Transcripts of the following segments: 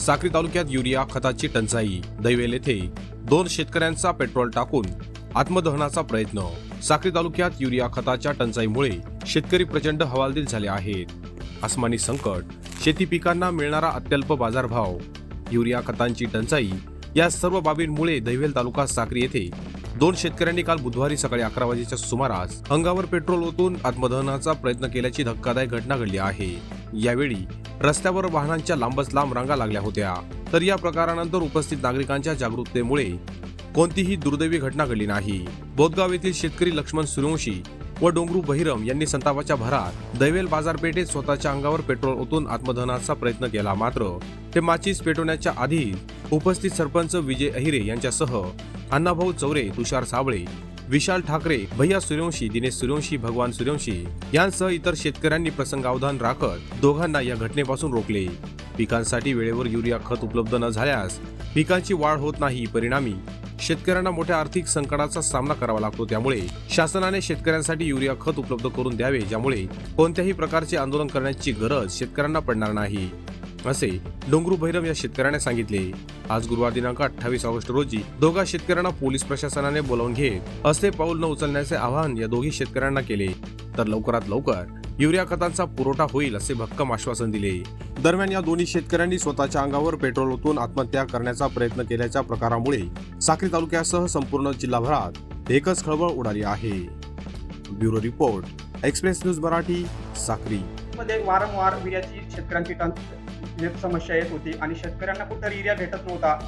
साक्री तालुक्यात युरिया खताची टंचाई दैवेल येथे दोन शेतकऱ्यांचा पेट्रोल टाकून आत्मदहनाचा प्रयत्न. साक्री तालुक्यात युरिया खताच्या टंचाईमुळे शेतकरी प्रचंड हवालदिल झाले आहेत. आसमानी संकट शेती पिकांना मिळणारा अत्यल्प बाजारभाव युरिया खतांची टंचाई या सर्व बाबींमुळे दैवेल तालुका साक्री येथे दोन शेतकऱ्यांनी काल बुधवारी सकाळी अकरा वाजेच्या सुमारास अंगावर पेट्रोल ओतून आत्मदहनाचा प्रयत्न केल्याची धक्कादायक घटना घडली आहे. यावेळी रस्त्यावर वाहनांच्या लांबच लांब रांगा लागल्या होत्या. तर या प्रकारानंतर उपस्थित नागरिकांच्या जागरूकतेमुळे कोणतीही दुर्दैवी घटना घडली नाही. बोधगाव येथील शेतकरी लक्ष्मण सूर्यवंशी व डोंगरू बहिरम यांनी संतापाच्या भरात दैवेल बाजारपेठेत स्वतःच्या अंगावर पेट्रोल ओतून आत्मदहनाचा प्रयत्न केला. मात्र ते माचीस पेटवण्याच्या आधी उपस्थित सरपंच विजय अहिरे यांच्यासह अण्णाभाऊ चौरे तुषार साबळे विशाल ठाकरे भैया सूर्यवंशी दिनेश सूर्यवंशी भगवान सूर्यवंशी यांसह इतर शेतकऱ्यांनी प्रसंगावधान राखत दोघांना या घटनेपासून रोखले. पिकांसाठी वेळेवर युरिया खत उपलब्ध न झाल्यास पिकांची वाढ होत नाही परिणामी शेतकऱ्यांना मोठ्या आर्थिक संकटाचा सामना करावा लागतो. त्यामुळे शासनाने शेतकऱ्यांसाठी युरिया खत उपलब्ध करून द्यावे ज्यामुळे कोणत्याही प्रकारचे आंदोलन करण्याची गरज शेतकऱ्यांना पडणार नाही. असे डोंगरू भैरव या शेतकऱ्याने सांगितले. आज गुरुवार दिनांक अठ्ठावीस ऑगस्ट रोजी दोघा शेतकऱ्यांना पोलीस प्रशासनाने बोलावून घेत असे पाऊल न उचलण्याचे आवाहन या दोघी शेतकऱ्यांना केले. तर लवकरात लवकर युरिया खतांचा पुरवठा होईल असे भक्कम आश्वासन दिले. दरम्यान या दोन्ही शेतकऱ्यांनी स्वतःच्या अंगावर पेट्रोल ओतून आत्महत्या करण्याचा प्रयत्न केल्याच्या प्रकारामुळे साक्री तालुक्यासह संपूर्ण जिल्हाभरात एकच खळबळ उडाली आहे. Bureau report express news Marathi Sakri. मध्ये वारंवार युरियाची शेतकऱ्यांची टन समस्या येत होती आणि शेतकऱ्यांना कुठं युरिया भेटत नव्हता.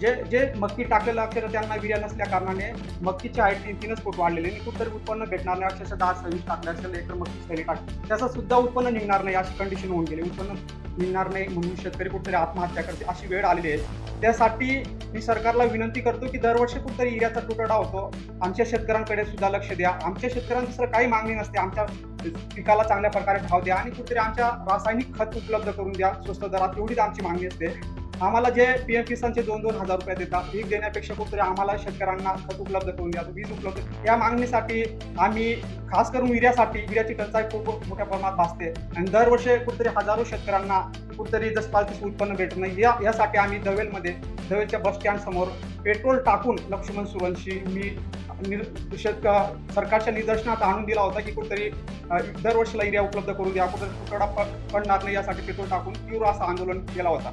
जे जे मक्की टाकलेलं अक्षर त्यांना विर्या नसल्या कारणाने मक्कीची हाईट तीन तीनच फूट वाढलेले आणि कुठतरी उत्पन्न भेटणार नाही. अक्षरशः दहा सव्वीस टाकले असेल एक मक्की सरी टाक. त्याचं सुद्धा उत्पन्न निघणार नाही अशी कंडिशन होऊन गेली. उत्पन्न निघणार नाही म्हणून शेतकरी कुठतरी आत्महत्या करते अशी वेळ आलेली आहे. त्यासाठी मी सरकारला विनंती करतो की दरवर्षी कुठतरी युरियाचा तुटवडा होतो. आमच्या शेतकऱ्यांकडे सुद्धा लक्ष द्या. आमच्या शेतकऱ्यांना दुसरं काही मागणी नसते. आमच्या पिकाला चांगल्या प्रकारे भाव द्या आणि कुठेतरी आमच्या रासायनिक खत उपलब्ध करून द्या. स्वस्त दरात एवढीच आमची मागणी असते. आम्हाला जे पी एम किसानचे दोन दोन हजार रुपये देतात पीक देण्यापेक्षा कुठतरी आम्हाला शेतकऱ्यांना खत उपलब्ध करून द्या. वीज उपलब्ध या मागणीसाठी आम्ही खास करून विर्यासाठी विर्याची टंचाई खूप मोठ्या प्रमाणात भासते. आणि दरवर्षी कुठतरी हजारो शेतकऱ्यांना कुठतरी जस पाच उत्पन्न भेटत नाही. या यासाठी आम्ही दवेलमध्ये दवेलच्या बस स्टँड समोर पेट्रोल टाकून लक्ष्मण सुरवंशी मी निर- शेतक सरकारच्या निदर्शनात आणून दिला होता की कुठतरी दरवर्षीला एरिया उपलब्ध करून द्या. कुठं तुकडा पडणार नाही यासाठी पेट्रोल टाकून तीव्र असं आंदोलन केला होता.